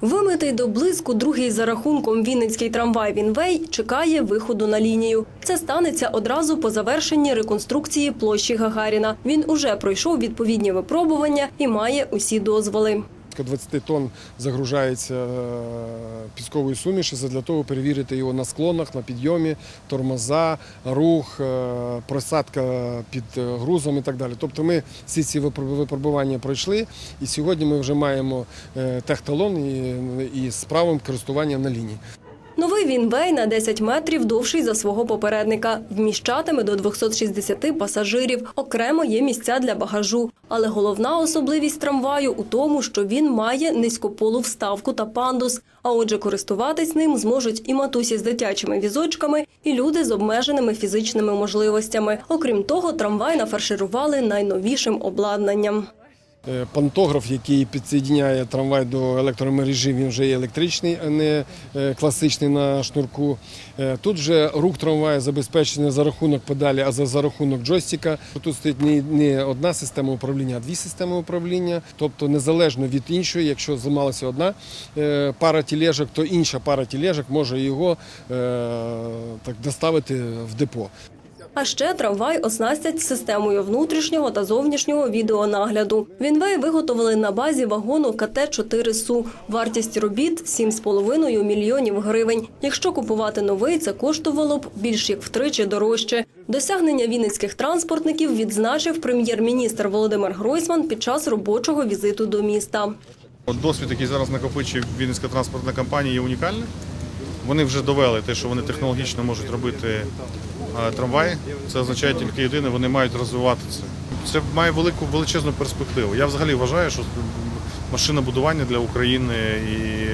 Вимитий до блиску другий за рахунком Вінницький трамвай Вінвей чекає виходу на лінію. Це станеться одразу по завершенні реконструкції площі Гагаріна. Він уже пройшов відповідні випробування і має усі дозволи. Близько 20 тонн загружається пісковою піскової суміші для того перевірити його на склонах, на підйомі, тормоза, рух, е, просадка під е, грузом і так далі. Тобто ми всі ці випробування пройшли, і сьогодні ми вже маємо е, техталон і з правом користування на лінії. Новий Вінвей на 10 метрів довший за свого попередника. Вміщатиме до 260 пасажирів. Окремо є місця для багажу. Але головна особливість трамваю у тому, що він має низькополу вставку та пандус. А отже, користуватись ним зможуть і матусі з дитячими візочками, і люди з обмеженими фізичними можливостями. Окрім того, трамвай нафарширували найновішим обладнанням. Е, Пантограф, який підсоєдняє трамвай до електромережі, він вже є електричний, а не е, класичний на шнурку. Е, Тут вже рух трамваю забезпечений за рахунок педалі, а за, рахунок джойстика. Тут стоїть не, не одна система управління, а дві системи управління. Тобто незалежно від іншої, якщо зламалася одна пара тілежок, то інша пара тілежок може його так доставити в депо. А ще трамвай оснастять системою внутрішнього та зовнішнього відеонагляду. Вінвей виготовили на базі вагону КТ-4 СУ. Вартість робіт 7,5 мільйонів гривень. Якщо купувати новий, це коштувало б більш як втричі дорожче. Досягнення вінницьких транспортників відзначив прем'єр-міністр Володимир Гройсман під час робочого візиту до міста. Досвід, який зараз накопичує Вінницька транспортна компанія, є унікальним. Вони вже довели те, що вони технологічно можуть робити е, трамваї. Це означає тільки єдине, вони мають розвивати це. Це має велику величезну перспективу. Я взагалі вважаю, що машинобудування для України і,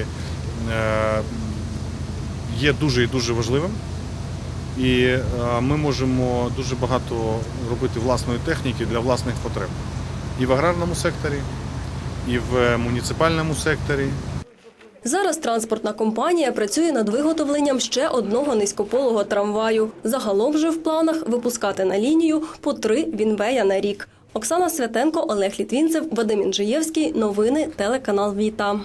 е, є дуже і дуже важливим. І е, ми можемо дуже багато робити власної техніки для власних потреб. І в аграрному секторі, і в муніципальному секторі. Зараз транспортна компанія працює над виготовленням ще одного низькополого трамваю. Загалом же в планах випускати на лінію по три вінвея на рік. Оксана Святенко, Олег Літвінцев, Вадим Інжиєвський. Новини телеканал Віта.